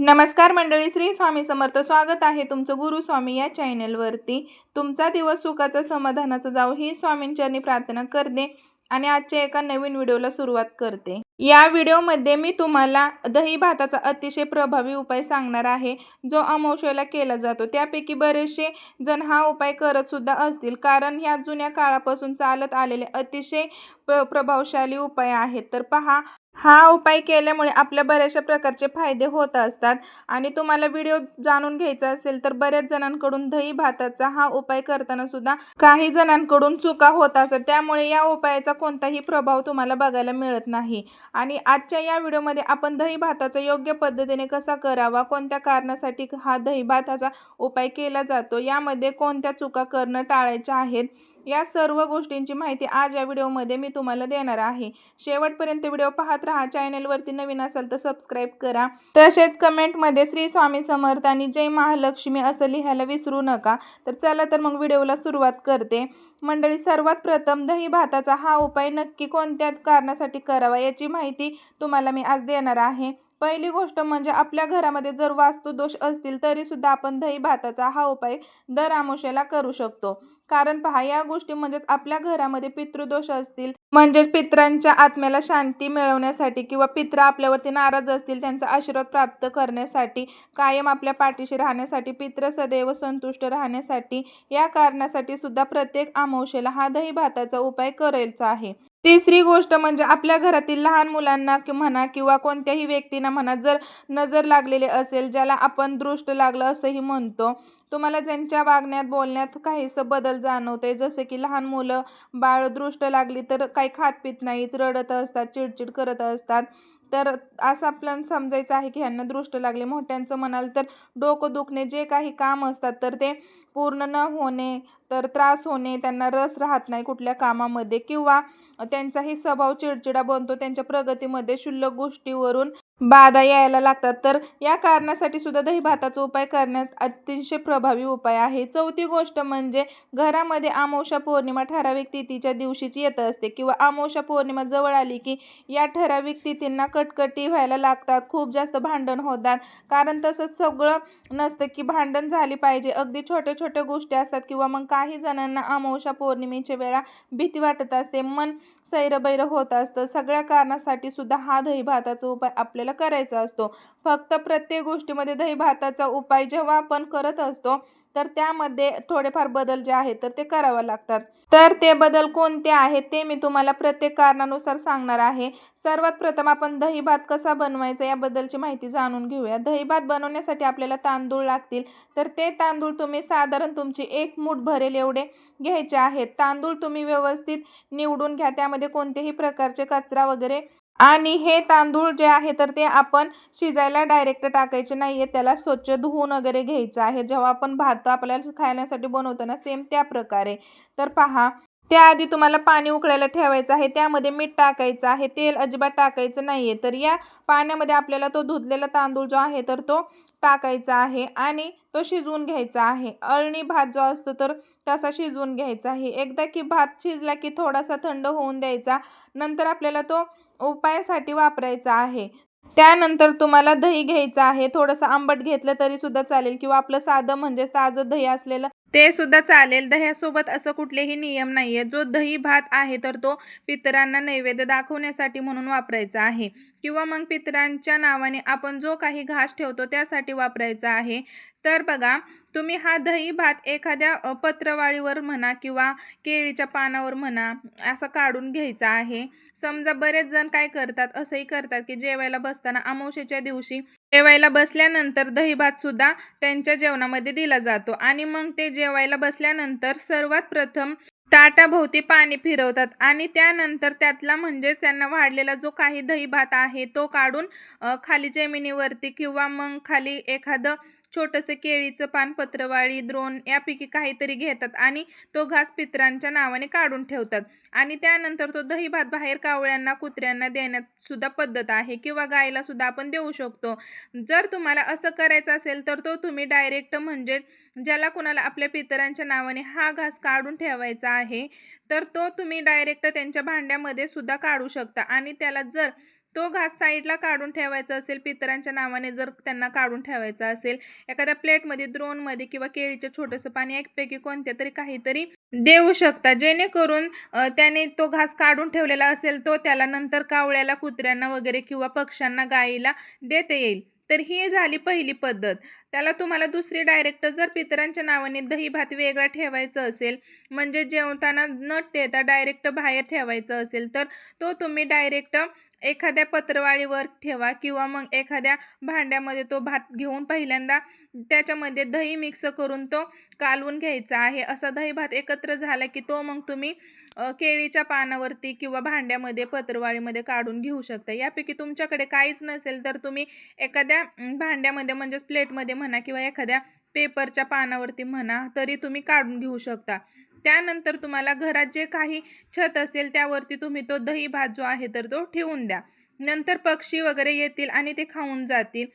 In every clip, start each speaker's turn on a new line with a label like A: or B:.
A: नमस्कार मंडळी श्री स्वामी समर्थ स्वागत आहे तुमचं गुरु स्वामी या चॅनलवरती. तुमचा दिवस सुखाचा समाधानाचा जाऊ ही स्वामींच्यानी प्रार्थना करते आणि आजच्या एका नवीन व्हिडिओला सुरुवात करते. या व्हिडिओमध्ये मी तुम्हाला दही भाताचा अतिशय प्रभावी उपाय सांगणार आहे. जो अमावस्येला केला जातो त्यापैकी बरेचसे जण हा उपाय करत सुद्धा असतील. कारण ह्या जुन्या काळापासून चालत आलेले अतिशय प्र प्रभावशाली उपाय आहेत. तर पहा हा उपाय केल्यामुळे आपल्या बऱ्याचशा प्रकारचे फायदे होत असतात. आणि तुम्हाला व्हिडिओ जाणून घ्यायचा असेल तर बऱ्याच जणांकडून दही भाताचा हा उपाय करताना सुद्धा काही जणांकडून चुका होत असतात. त्यामुळे या उपायाचा कोणताही प्रभाव तुम्हाला बघायला मिळत नाही. आणि आजच्या या व्हिडिओमध्ये आपण दही भाताचा योग्य पद्धतीने कसा करावा कोणत्या कारणासाठी हा दही भाताचा उपाय केला जातो यामध्ये कोणत्या चुका करणं टाळायच्या आहेत या सर्व गोष्टींची माहिती आज या व्हिडिओमध्ये मी तुम्हाला देणार आहे. शेवटपर्यंत व्हिडिओ पाहत राहा. चॅनलवरती नवीन असाल तर सबस्क्राईब करा. तसेच कमेंटमध्ये श्री स्वामी समर्थ आणि जय महालक्ष्मी असं लिहायला विसरू नका. तर चला तर मग व्हिडिओला सुरुवात करते. मंडळी सर्वात प्रथम दही भाताचा हा उपाय नक्की कोणत्या कारणासाठी करावा याची माहिती तुम्हाला मी आज देणार आहे. पहिली गोष्ट म्हणजे आपल्या घरामध्ये जर वास्तुदोष असतील तरीसुद्धा आपण दही भाताचा हा उपाय दर आमोशेला करू शकतो. कारण पहा या गोष्टी म्हणजेच आपल्या घरामध्ये पितृदोष असतील म्हणजेच पित्रांच्या आत्म्याला शांती मिळवण्यासाठी किंवा पित्र आपल्यावरती नाराज असतील त्यांचा आशीर्वाद प्राप्त करण्यासाठी कायम आपल्या पाठीशी राहण्यासाठी पित्र सदैव संतुष्ट राहण्यासाठी या कारणासाठी सुद्धा प्रत्येक आमावशेला हा दही भाताचा उपाय करायचा आहे. तिसरी गोष्ट म्हणजे आपल्या घरातील लहान मुलांना कि म्हणा किंवा कोणत्याही व्यक्तींना म्हणा जर नजर लागलेले असेल ज्याला आपण दृष्ट लागलं असंही म्हणतो तुम्हाला त्यांच्या वागण्यात बोलण्यात काहीसं बदल जाणवते जसे की लहान मुलं बाळ दृष्ट लागली तर काही खात पित नाहीत रडत असतात चिडचिड करत असतात. तर असं आपल्याला समजायचं आहे की ह्यांना दृष्ट लागले. मोठ्यांचं म्हणाल तर डोकं दुखणे जे काही काम असतात तर ते पूर्ण न होणे तर त्रास होणे त्यांना रस राहत नाही कुठल्या कामामध्ये. किंवा त्यांचाही स्वभाव चिडचिडा बनतो. त्यांच्या प्रगतीमध्ये क्षुल्लक गोष्टीवरून बाधा यायला लागतात. तर या कारणासाठी सुद्धा दही भाताचा उपाय करण्यात अतिशय प्रभावी उपाय आहे. चौथी गोष्ट म्हणजे घरामध्ये आमोशा पौर्णिमा ठराविक तिथीच्या दिवशीच येत असते किंवा आमोशा पौर्णिमा जवळ आली की या ठराविक तिथींना कटकटी व्हायला लागतात. खूप जास्त भांडण होतात. कारण तसं सगळं नसतं की भांडण झाली पाहिजे. अगदी छोट्या छोट्या गोष्टी असतात किंवा मग काही जणांना आमोशा पौर्णिमेच्या वेळा भीती वाटत असते. मन सैरबैर होत असतं. सगळ्या कारणासाठी सुद्धा हा दही भाताचा उपाय आपल्याला करायचा असतो. फक्त प्रत्येक गोष्टीमध्ये दही भाताचा उपाय जेव्हा आपण करत असतो तर त्यामध्ये थोडेफार बदल जे आहेत तर ते करावं लागतात. तर ते बदल कोणते आहेत ते मी तुम्हाला प्रत्येक कारणानुसार सांगणार आहे. सर्वात प्रथम आपण दही भात कसा बनवायचा याबद्दलची माहिती जाणून घेऊया. दही भात बनवण्यासाठी आपल्याला तांदूळ लागतील तर ते तांदूळ तुम्ही साधारण तुमची एक मूठ भरेल एवढे घ्यायचे आहेत. तांदूळ तुम्ही व्यवस्थित निवडून घ्या. त्यामध्ये कोणतेही प्रकारचे कचरा वगैरे आणि हे तांदूळ जे आहे तर ते आपण शिजायला डायरेक्ट टाकायचे नाही आहे त्याला स्वच्छ धुवून वगैरे घ्यायचं आहे. जेव्हा आपण भात आपल्याला खाण्यासाठी बनवतो ना सेम त्या प्रकारे. तर पहा त्याआधी तुम्हाला पाणी उकळायला ठेवायचं आहे. त्यामध्ये मीठ टाकायचं आहे. तेल अजिबात टाकायचं नाही आहे तर या पाण्यामध्ये आपल्याला तो धुतलेला तांदूळ जो आहे तर तो टाकायचा आहे आणि तो शिजवून घ्यायचा आहे. अळणी भात जो असतो तर तसा शिजवून घ्यायचा आहे. एकदा की भात शिजला की थोडासा थंड होऊन द्यायचा. नंतर आपल्याला तो उपायासाठी वापरायचा आहे. त्यानंतर तुम्हाला दही घ्यायचं आहे. थोडंसं आंबट घेतलं तरी सुद्धा चालेल किंवा आपलं साधं म्हणजे ताजं दही असलेलं ते सुद्धा चालेल. दह्यासोबत असं कुठलेही नियम नाही आहे जो दही भात आहे तर तो पितरांना नैवेद्य दाखवण्यासाठी म्हणून वापरायचा आहे. किंवा मग पितरांच्या नावाने आपण जो काही घास ठेवतो त्यासाठी वापरायचा आहे. तर बघा तुम्ही हा दही भात एखाद्या पत्रवाळीवर म्हणा किंवा केळीच्या पानावर म्हणा असं काढून घ्यायचा आहे. समजा बरेच जण काय करतात असंही करतात की जेवायला बसताना अमावशेच्या दिवशी जेवायला बसल्यानंतर दही सुद्धा त्यांच्या जेवणामध्ये दिला जातो. आणि मग ते जेवायला बसल्यानंतर सर्वात प्रथम ताटाभोवती पाणी फिरवतात आणि त्यानंतर त्यातला म्हणजेच त्यांना वाढलेला जो काही दही भात आहे तो काढून खाली जमिनीवरती किंवा मग खाली एखादं छोटंसं केळीचं पान पत्रवाळी द्रोण यापैकी काहीतरी घेतात आणि तो घास पित्रांच्या नावाने काढून ठेवतात. आणि त्यानंतर तो दही भात बाहेर कावळ्यांना कुत्र्यांना देण्यात सुद्धा पद्धत आहे किंवा गायला सुद्धा आपण देऊ शकतो. जर तुम्हाला असं करायचं असेल तर तो तुम्ही डायरेक्ट म्हणजे ज्याला कुणाला आपल्या पितरांच्या नावाने हा घास काढून ठेवायचा आहे तर तो तुम्ही डायरेक्ट त्यांच्या भांड्यामध्ये सुद्धा काढू शकता. आणि त्याला जर तो घास साईडला काढून ठेवायचा असेल पितरांच्या नावाने जर त्यांना काढून ठेवायचा असेल एखाद्या प्लेटमध्ये द्रोणमध्ये किंवा केळीचं छोटंसं पाणी एकपैकी कोणत्या तरी काहीतरी देऊ शकता. जेणेकरून त्याने तो घास काढून ठेवलेला असेल तो त्याला नंतर कावळ्याला कुत्र्यांना वगैरे किंवा पक्ष्यांना गाईला देता येईल. तर ही झाली पहिली पद्धत. त्याला तुम्हाला दुसरी डायरेक्ट जर पितरांच्या नावाने दही भात वेगळा ठेवायचं असेल म्हणजे जेवताना न देता डायरेक्ट बाहेर ठेवायचं असेल तर तो तुम्ही डायरेक्ट एखाद्या पत्रवाळीवर ठेवा किंवा मग एखाद्या भांड्यामध्ये तो भात घेऊन पहिल्यांदा त्याच्यामध्ये दही मिक्स करून तो कालवून घ्यायचा आहे. असा दही भात एकत्र झाला की तो मग तुम्ही केळीच्या पानावरती किंवा भांड्यामध्ये पत्रवाळीमध्ये काढून घेऊ शकता. यापैकी तुमच्याकडे काहीच नसेल तर तुम्ही एखाद्या भांड्यामध्ये म्हणजेच प्लेटमध्ये म्हणा किंवा एखाद्या पेपरच्या पानावरती म्हणा तरी तुम्ही काढून घेऊ शकता. त्यानंतर तुम्हाला घरात जे काही छत असेल त्यावरती तुम्ही तो दही भात जो आहे तर तो ठेवून द्या. नंतर पक्षी वगैरे येतील आणि ते खाऊन जातील.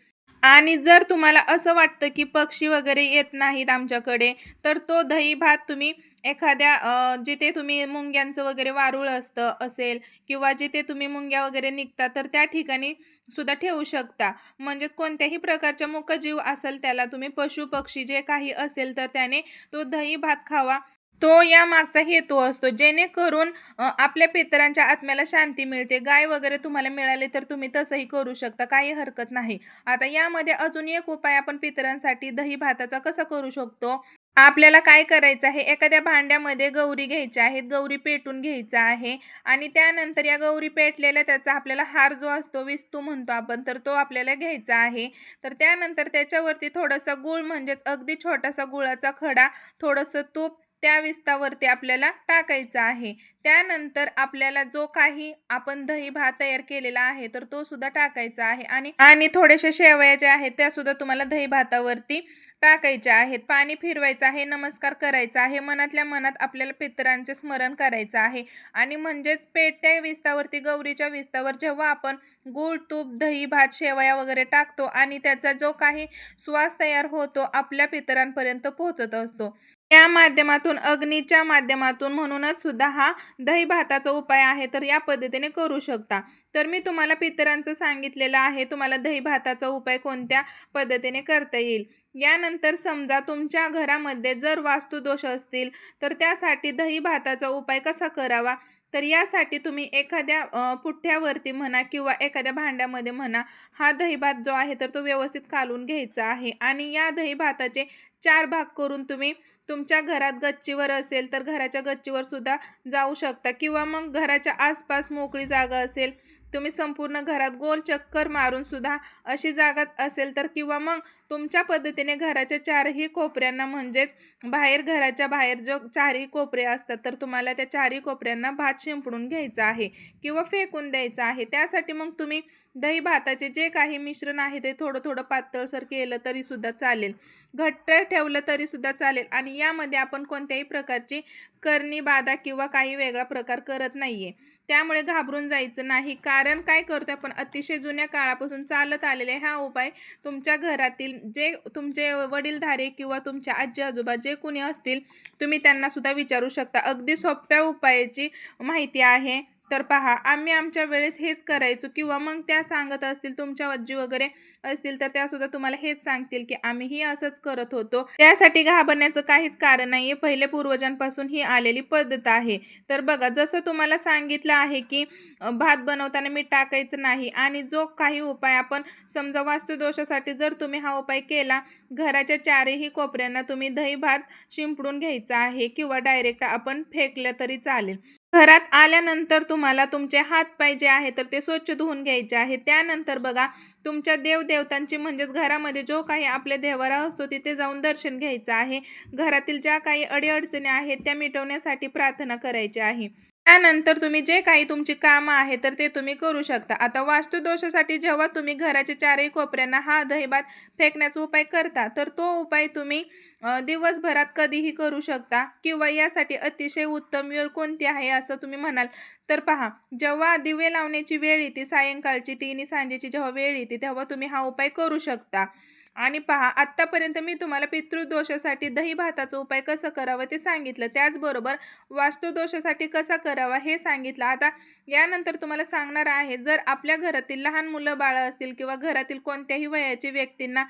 A: आणि जर तुम्हाला असं वाटतं की पक्षी वगैरे येत नाहीत आमच्याकडे तर तो दही भात तुम्ही एखाद्या जिथे तुम्ही मुंग्यांचं वगैरे वारूळ असतं असेल किंवा जिथे तुम्ही मुंग्या वगैरे निघता तर त्या ठिकाणी सुद्धा ठेवू शकता. म्हणजेच कोणत्याही प्रकारचा मुकजीव असेल त्याला तुम्ही पशु पक्षी जे काही असेल तर त्याने तो दही भात खावा. तो या मागचा हेतू असतो. जेणेकरून आपल्या पितरांच्या आत्म्याला शांती मिळते. गाय वगैरे तुम्हाला मिळाले तर तुम्ही तसंही करू शकता. काही हरकत नाही. आता यामध्ये अजून एक उपाय आपण पितरांसाठी दही भाताचा कसा करू शकतो? आपल्याला काय करायचं आहे? एखाद्या भांड्यामध्ये गौरी घ्यायच्या आहेत. गौरी पेटून घ्यायचा आहे. आणि त्यानंतर या गौरी पेटलेल्या त्याचा आपल्याला हार जो असतो विस्तू म्हणतो आपण तर तो आपल्याला घ्यायचा आहे. तर त्यानंतर त्याच्यावरती थोडासा गूळ म्हणजेच अगदी छोटासा गुळाचा खडा थोडंसं तूप त्या विस्तावरती आपल्याला टाकायचा आहे. त्यानंतर आपल्याला जो काही आपण दही भात तयार केलेला आहे तर तो सुद्धा टाकायचा आहे. आणि आणि थोडेसे शेवया ज्या आहेत त्या सुद्धा तुम्हाला दही भातावरती टाकायच्या आहेत. पाणी फिरवायचं आहे नमस्कार करायचा आहे. मनातल्या मनात आपल्याला पितरांचे स्मरण करायचं आहे. आणि म्हणजेच पेटत्या विस्तावरती गौरीच्या विस्तावर जेव्हा आपण गूळ तूप दही भात शेवया वगैरे टाकतो आणि त्याचा जो काही स्वास तयार होतो आपल्या पितरांपर्यंत पोहोचत असतो. या माध्यमातून अग्नीच्या माध्यमातून म्हणूनच सुद्धा हा दही भाताचा उपाय आहे तर या पद्धतीने करू शकता. तर मी तुम्हाला पितरांचं सांगितलेलं आहे तुम्हाला दही भाताचा उपाय कोणत्या पद्धतीने करता येईल? यानंतर समजा तुमच्या घरामध्ये जर वास्तुदोष असतील तर त्यासाठी दही भाताचा उपाय कसा करावा? तर यासाठी तुम्ही एखाद्या पुठ्ठ्यावरती म्हणा किंवा एखाद्या भांड्यामध्ये म्हणा हा दहीभात जो आहे तर तो व्यवस्थित कालून घ्यायचा आहे. आणि या दही भाताचे चार भाग करून तुम्ही तुमच्या घरात गच्चीवर असेल तर घराच्या गच्चीवर सुद्धा जाऊ शकता. किंवा मग घराच्या आसपास मोकळी जागा असेल तुम्ही संपूर्ण घरात गोल चक्कर मारून सुद्धा अशी जागा असेल तर किंवा मग तुमच्या पद्धतीने घराच्या चारही कोपऱ्यांना म्हणजेच बाहेर घराच्या बाहेर जो चारही कोपरे असतात तर तुम्हाला त्या चारही कोपऱ्यांना भात शिंपडून घ्यायचा आहे किंवा फेकून द्यायचा आहे. त्यासाठी मग तुम्ही दही भाताचे जे काही मिश्रण आहे ते थोडं थोडं पातळसर केलं तरीसुद्धा चालेल. घट्ट ठेवलं तरीसुद्धा चालेल आणि यामध्ये आपण कोणत्याही प्रकारची करणी बाधा किंवा काही वेगळा प्रकार करत नाहीये. त्यामुळे घाबरून जायचं नाही. कारण काय करतो आपण? अतिशय जुन्या काळापासून चालत आलेले हा उपाय तुमच्या घरातील जे तुमचे वडीलधारे किंवा तुमचे आजी आजोबा जे कोणी असतील तुम्ही त्यांनासुद्धा विचारू शकता. अगदी सोप्या उपायाची माहिती आहे. तर पहा आम्ही आमच्या वेळेस हेच करायचो किंवा मग त्या सांगत असतील तुमच्या आजी वगैरे असतील तर त्या सुद्धा तुम्हाला हेच सांगतील की आम्हीही असंच करत होतो. त्यासाठी घाबरण्याचं काहीच कारण नाही आहे पहिले पूर्वजांपासून ही आलेली पद्धत आहे. तर बघा जसं तुम्हाला सांगितलं आहे की भात बनवताना मीठ टाकायचं नाही आणि जो काही उपाय आपण समजा वास्तुदोषासाठी जर तुम्ही हा उपाय केला घराच्या चारही कोपऱ्यांना तुम्ही दही भात शिंपडून घ्यायचा आहे किंवा डायरेक्ट आपण फेकलं तरी चालेल. घरात आल्यानंतर तुम्हाला तुमचे हात पाय जे आहे तर ते स्वच्छ धुवून घ्यायचे आहे. त्यानंतर बघा तुमच्या देवदेवतांची म्हणजेच घरामध्ये जो काही आपल्या देवारा असतो तिथे जाऊन दर्शन घ्यायचं आहे. घरातील ज्या काही अडीअडचणी आहेत त्या मिटवण्यासाठी प्रार्थना करायची आहे. त्यानंतर तुम्ही जे काही तुमची कामं आहे तर ते तुम्ही करू शकता. आता वास्तुदोषासाठी जेव्हा तुम्ही घराच्या चारही कोपऱ्यांना हा दहीभात फेकण्याचा उपाय करता तर तो उपाय तुम्ही दिवसभरात कधीही करू शकता किंवा यासाठी अतिशय उत्तम वेळ कोणती आहे असं तुम्ही म्हणाल. तर पहा जेव्हा दिवे लावण्याची वेळ येते सायंकाळची तिन्ही सांजेची जेव्हा वेळ येते तेव्हा तुम्ही हा उपाय करू शकता. आणि पहा आत्तापर्यंत मी तुम्हाला पितृदोषासाठी दही भाताचा उपाय कसा करावा ते सांगितलं. त्याचबरोबर वास्तुदोषासाठी कसा करावा हे सांगितलं. आता यानंतर तुम्हाला सांगणार आहे जर आपल्या घरातील लहान मुलं बाळं असतील किंवा घरातील कोणत्याही वयाची व्यक्तींना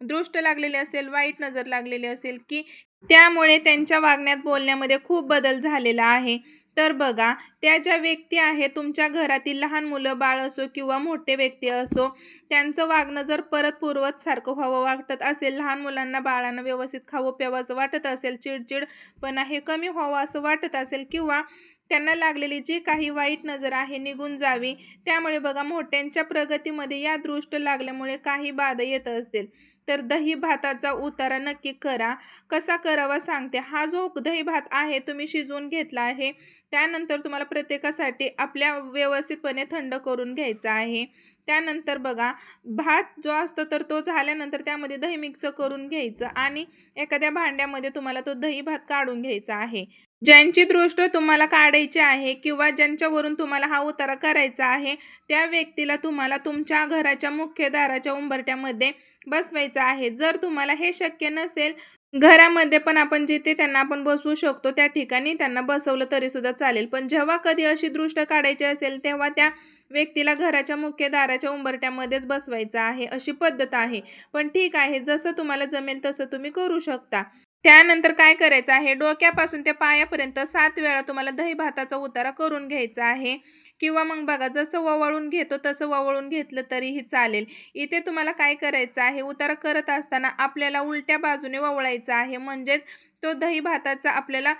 A: दृष्ट लागलेली असेल वाईट नजर लागलेली असेल की त्यामुळे त्यांच्या वागण्यात बोलण्यामध्ये खूप बदल झालेला आहे. तर बघा त्या ज्या व्यक्ती आहेत तुमच्या घरातील लहान मुलं बाळ असो किंवा मोठे व्यक्ती असो त्यांचं वागणं जर परत पूर्वत सारखं व्हावं वाटत असेल लहान मुलांना बाळांना व्यवस्थित खावं प्यावं वाटत असेल चिडचिडपणा हे कमी व्हावं असं वाटत असेल किंवा त्यांना लागलेली जी काही वाईट नजर आहे निघून जावी. त्यामुळे बघा मोठ्यांच्या प्रगतीमध्ये या दृष्ट लागल्यामुळे काही बाधा येत असतील. तर दही भाताचा उतारा नक्की करा. कसा करावा सांगते. हा जो दही भात आहे तुम्ही शिजवून घेतला आहे त्यानंतर तुम्हाला प्रत्येकासाठी आपल्या व्यवस्थितपणे थंड करून घ्यायचा आहे. त्यानंतर बघा भात जो असतो तर तो झाल्यानंतर त्यामध्ये दही मिक्स करून घ्यायचं आणि एखाद्या भांड्यामध्ये तुम्हाला तो दही भात काढून घ्यायचा आहे. ज्यांची दृष्ट तुम्हाला काढायची आहे किंवा ज्यांच्यावरून तुम्हाला हा उतारा करायचा आहे त्या व्यक्तीला तुम्हाला तुमच्या घराच्या मुख्य दाराच्या उंबरट्यामध्ये बसवायचं आहे. जर तुम्हाला हे शक्य नसेल घरामध्ये पण आपण जिथे त्यांना आपण बसवू शकतो त्या ठिकाणी त्यांना बसवलं तरी सुद्धा चालेल. पण जेव्हा कधी अशी दृष्ट काढायची असेल तेव्हा त्या व्यक्तीला घराच्या मुख्य दाराच्या उंबरट्यामध्येच बसवायचं आहे अशी पद्धत आहे. पण ठीक आहे जसं तुम्हाला जमेल तसं तुम्ही करू शकता. त्यानंतर काय करायचं आहे? डोक्यापासून ते पायापर्यंत सात वेळा तुम्हाला दही भाताचा उतारा करून घ्यायचा आहे. किंवा मग बघा जसं ववळून घेतो तसं ववळून घेतलं तरीही चालेल. इथे तुम्हाला काय करायचं आहे? उतारा करत असताना आपल्याला उलट्या बाजूने ववळायचं आहे. म्हणजेच तो दही भाताचा आपल्याला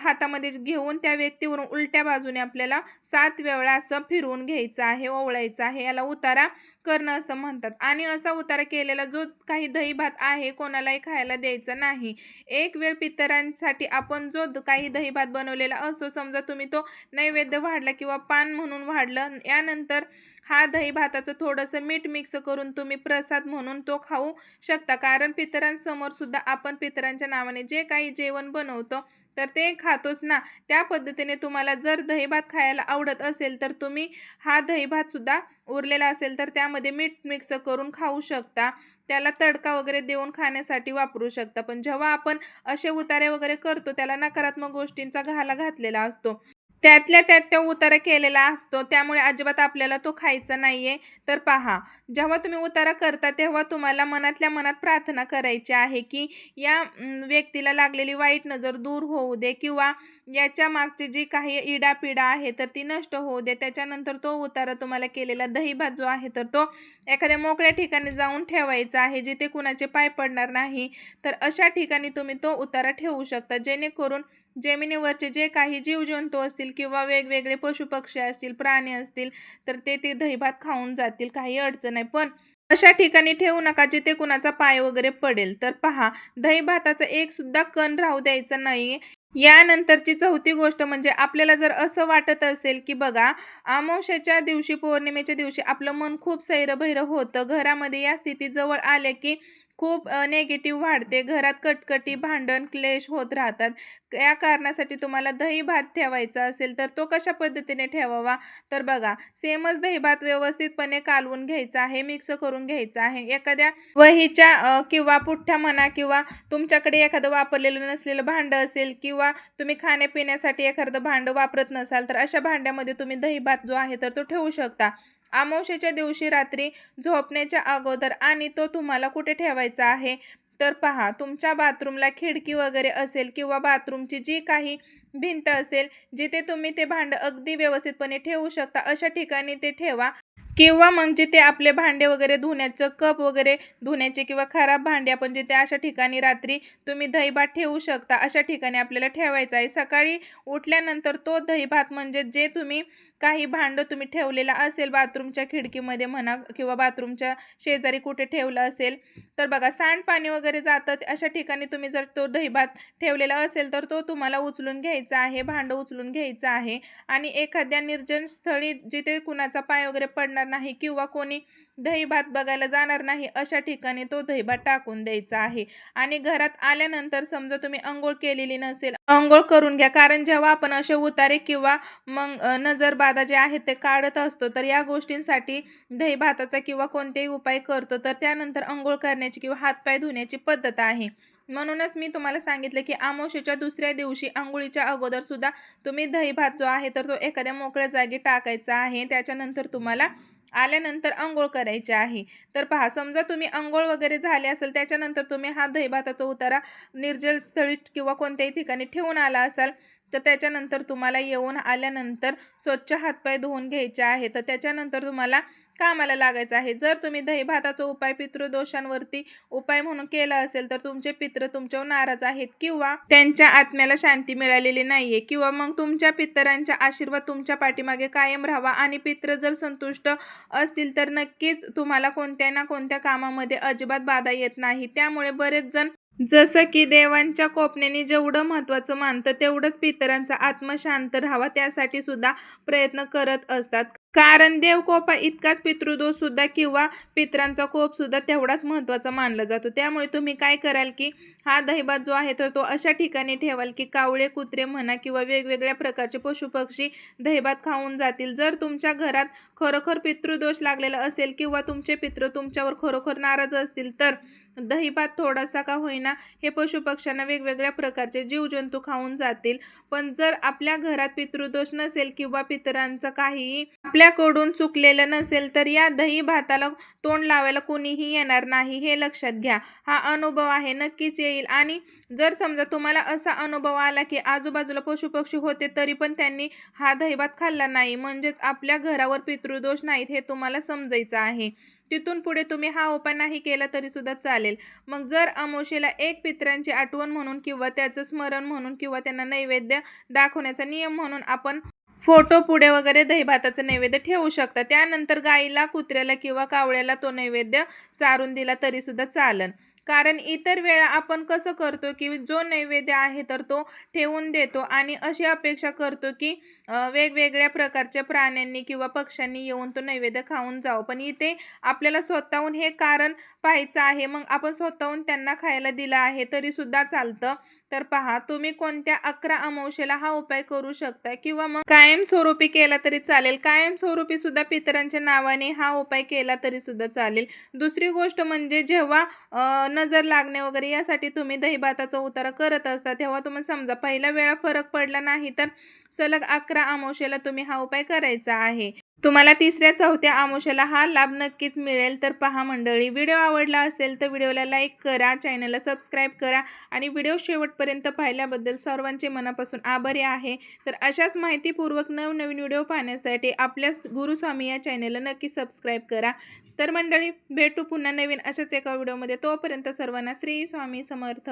A: हातामध्ये घेऊन त्या व्यक्तीवरून उलट्या बाजूने आपल्याला सात वेळा असं फिरवून घ्यायचं आहे ओवळायचं आहे याला उतारा करणं असं म्हणतात. आणि असा उतारा केलेला जो काही दही भात आहे कोणालाही खायला द्यायचा नाही. एक वेळ पितरांसाठी आपण जो द- काही दही भात बनवलेला असो समजा तुम्ही तो नैवेद्य वाढला किंवा पान म्हणून वाढलं यानंतर हा दही भाताचं थोडंसं मीठ मिक्स करून तुम्ही प्रसाद म्हणून तो खाऊ शकता. कारण पितरांसमोर सुद्धा आपण पितरांच्या नावाने जे काही जेवण बनवतो तर ते खातोच ना. त्या पद्धतीने तुम्हाला जर दहीभात खायला आवडत असेल तर तुम्ही हा दहीभातसुद्धा सुद्धा उरलेला असेल तर त्यामध्ये मीठ मिक्स करून खाऊ शकता. त्याला तडका वगैरे देऊन खाण्यासाठी वापरू शकता. पण जेव्हा आपण असे उतारे वगैरे करतो त्याला नकारात्मक गोष्टींचा घाला घातलेला असतो. त्यातल्या त्यात तो उतारा केलेला असतो. त्यामुळे अजिबात आपल्याला तो खायचा नाही आहे तर पहा जेव्हा तुम्ही उतारा करता तेव्हा तुम्हाला मनातल्या मनात प्रार्थना करायची आहे की या व्यक्तीला लागलेली वाईट नजर दूर होऊ दे किंवा याच्या मागची जी काही इडापिडा आहे तर ती नष्ट होऊ दे. त्याच्यानंतर तो उतारा तुम्हाला केलेला दहीभात जो आहे तर तो एखाद्या मोकळ्या ठिकाणी जाऊन ठेवायचा आहे जिथे कुणाचे पाय पडणार नाही. तर अशा ठिकाणी तुम्ही तो उतारा ठेवू शकता. जेणेकरून जमिनीवरचे जे काही जीवजंतू असतील किंवा वेगवेगळे पशुपक्षी असतील प्राणी असतील तर ते ते दहीभात खाऊन जातील काही अडचण आहे पण अशा ठिकाणी ठेवू नका जिथे कुणाचा पाय वगैरे पडेल. तर पहा दही भाताचा एक सुद्धा कण राहू द्यायचा नाही. यानंतरची चौथी गोष्ट म्हणजे आपल्याला जर असं वाटत असेल की बघा अमावश्याच्या दिवशी पौर्णिमेच्या दिवशी आपलं मन खूप सैरभैर होतं. घरामध्ये या स्थिती जवळ आल्या की खूप नेगेटिव्ह वाढते. घरात कटकटी भांडण क्लेश होत राहतात. या कारणासाठी तुम्हाला दही भात ठेवायचा असेल तर तो कशा पद्धतीने ठेवावा? तर बघा सेमच दही भात व्यवस्थितपणे कालवून घ्यायचा आहे मिक्स करून घ्यायचा आहे. एखाद्या वहीच्या किंवा पुठ्ठ्या म्हणा किंवा तुमच्याकडे एखादं वापरलेलं नसलेलं भांडं असेल किंवा तुम्ही खाण्यापिण्यासाठी एखादं भांडं वापरत नसाल तर अशा भांड्यामध्ये तुम्ही दही भात जो आहे तर तो ठेवू शकता. अमावशेच्या दिवशी रात्री झोपण्याच्या अगोदर आणि तो तुम्हाला कुठे ठेवायचा आहे? तर पहा तुमच्या बाथरूमला खिडकी वगैरे असेल किंवा बाथरूमची जी काही भिंत असेल जिथे तुम्ही ते भांडं अगदी व्यवस्थितपणे ठेवू शकता अशा ठिकाणी ते ठेवा. किंवा मग जिथे आपले भांडे वगैरे धुण्याचं कप वगैरे धुण्याचे किंवा खराब भांडे आपण जिथे अशा ठिकाणी रात्री तुम्ही दहीभात ठेवू शकता अशा ठिकाणी आपल्याला ठेवायचा आहे. सकाळी उठल्यानंतर तो दहीभात म्हणजे जे तुम्ही काही भांडं तुम्ही ठेवलेलं असेल बाथरूमच्या खिडकीमध्ये म्हणा किंवा बाथरूमच्या शेजारी कुठे ठेवलं असेल तर बघा सांडपाणी वगैरे जातं अशा ठिकाणी तुम्ही जर तो दहीभात ठेवलेला असेल तर तो तुम्हाला उचलून घ्यायचा आहे भांडं उचलून घ्यायचं आहे. आणि एखाद्या निर्जन स्थळी जिथे कुणाचा पाय वगैरे पडणार नाही किंवा कोणी दही भात बघायला जाणार नाही अशा ठिकाणी तो दही भात टाकून द्यायचा आहे. आणि घरात आल्यानंतर समजा तुम्ही अंघोळ केलेली नसेल अंघोळ करून घ्या. कारण जेव्हा आपण असे उतारे किंवा मग नजरबाधा जे आहेत ते काढत असतो तर या गोष्टींसाठी दही भाताचा किंवा कोणतेही उपाय करतो तर त्यानंतर अंघोळ करण्याची किंवा हातपाय धुण्याची पद्धत आहे. म्हणूनच मी तुम्हाला सांगितलं की आमोशेच्या दुसऱ्या दिवशी आंघोळीच्या अगोदर सुद्धा तुम्ही दही भात जो आहे तर तो एखाद्या मोकळ्या जागी टाकायचा आहे. त्याच्यानंतर तुम्हाला आल्यानंतर अंघोळ करायची आहे. तर पहा समजा तुम्ही अंघोळ वगैरे झाले असेल त्याच्यानंतर तुम्ही हा दही भाताचा उतारा निर्जल स्थळी किंवा कोणत्याही ठिकाणी ठेवून आला असाल तर त्याच्यानंतर तुम्हाला येऊन आल्यानंतर स्वच्छ हातपाय धुवून घ्यायचे आहे. तर त्याच्यानंतर तुम्हाला कामाला लागायचं आहे. जर तुम्ही दही भाताचा उपाय पितृदोषांवरती उपाय म्हणून केला असेल तर तुमचे पित्र तुमच्यावर नाराज आहेत किंवा त्यांच्या आत्म्याला शांती मिळालेली नाहीये किंवा मग तुमच्या पितरांच्या आशीर्वाद तुमच्या पाठीमागे कायम राहावा आणि पित्र जर संतुष्ट असतील तर नक्कीच तुम्हाला कोणत्या ना कोणत्या कामामध्ये अजिबात बाधा येत नाही. त्यामुळे बरेच जण जसं की देवांच्या कोपण्याने जेवढं महत्त्वाचं मानतं तेवढंच पितरांचा आत्मा शांत राहावा त्यासाठी सुद्धा प्रयत्न करत असतात. कारण देवकोपा इतकाच पितृदोष सुद्धा किंवा पितरांचा कोप सुद्धा तेवढाच महत्त्वाचा मानला जातो. त्यामुळे तुम्ही काय कराल की हा दहीभात जो आहे तर तो अशा ठिकाणी ठेवाल की कावळे कुत्रे म्हणा किंवा वेगवेगळ्या प्रकारचे पशुपक्षी दहीभात खाऊन जातील. जर तुमच्या घरात खरोखर पितृदोष लागलेला असेल किंवा तुमचे पितृ तुमच्यावर खरोखर नाराज असतील तर दहीभात थोडासा का होईना हे पशुपक्ष्यांना वेगवेगळ्या प्रकारचे जीवजंतू खाऊन जातील. पण जर आपल्या घरात पितृदोष नसेल किंवा पितरांचं काहीही आपल्याकडून चुकलेलं नसेल तर या दही भाताला तोंड लावायला कोणीही येणार नाही हे लक्षात घ्या. हा अनुभव आहे नक्कीच येईल. आणि जर समजा तुम्हाला असा अनुभव आला की आजूबाजूला पशुपक्षी होते तरी पण त्यांनी हा दहीभात खाल्ला नाही म्हणजेच आपल्या घरावर पितृदोष नाहीत हे तुम्हाला समजायचं आहे. तिथून पुढे तुम्ही हा उपाय नाही केला तरी सुद्धा चालेल. मग जर अमोशेला एक पितरांची आठवण म्हणून किंवा त्याचं स्मरण म्हणून किंवा त्यांना नैवेद्य दाखवण्याचा नियम म्हणून आपण फोटो पुढे वगैरे दहीभाताचं नैवेद्य ठेवू शकता. त्यानंतर गाईला कुत्र्याला किंवा कावळ्याला तो नैवेद्य चारून दिला तरी सुद्धा चालन. कारण इतर वेळा आपण कसं करतो की जो नैवेद्य आहे तर तो ठेवून देतो आणि अशी अपेक्षा करतो की वेगवेगळ्या प्रकारच्या प्राण्यांनी किंवा पक्ष्यांनी येऊन तो नैवेद्य खाऊन जावं. पण इथे आपल्याला स्वतःहून हे कारण पाहायचं आहे. मग आपण स्वतःहून त्यांना खायला दिलं आहे तरीसुद्धा चालतं. तर पहा तुम्ही कोणत्या अकरा अमावशेला हा उपाय करू शकता किंवा मग कायमस्वरूपी केला तरी चालेल. कायमस्वरूपी सुद्धा पितरांच्या नावाने हा उपाय केला तरी सुद्धा चालेल. दुसरी गोष्ट म्हणजे जेव्हा नजर लागणे वगैरे यासाठी तुम्ही दहीभाताचा उतारा करत असता तेव्हा तुम्हाला समजा पहिल्या वेळा फरक पडला नाही तर सलग अकरा अमावशेला तुम्ही हा उपाय करायचा आहे. तुम्हाला तिसऱ्या चौथ्या आमुषाला हा लाभ नक्कीच मिळेल. तर पहा मंडळी व्हिडिओ आवडला असेल तर व्हिडिओला लाईक करा चॅनलला सबस्क्राईब करा आणि व्हिडिओ शेवटपर्यंत पाहिल्याबद्दल सर्वांचे मनापासून आभारी आहे. तर अशाच माहितीपूर्वक नवनवीन व्हिडिओ पाहण्यासाठी आपल्या गुरुस्वामी या चॅनलला नक्की सबस्क्राईब करा. तर मंडळी भेटू पुन्हा नवीन अशाच एका व्हिडिओमध्ये. तोपर्यंत सर्वांना श्री स्वामी समर्थ.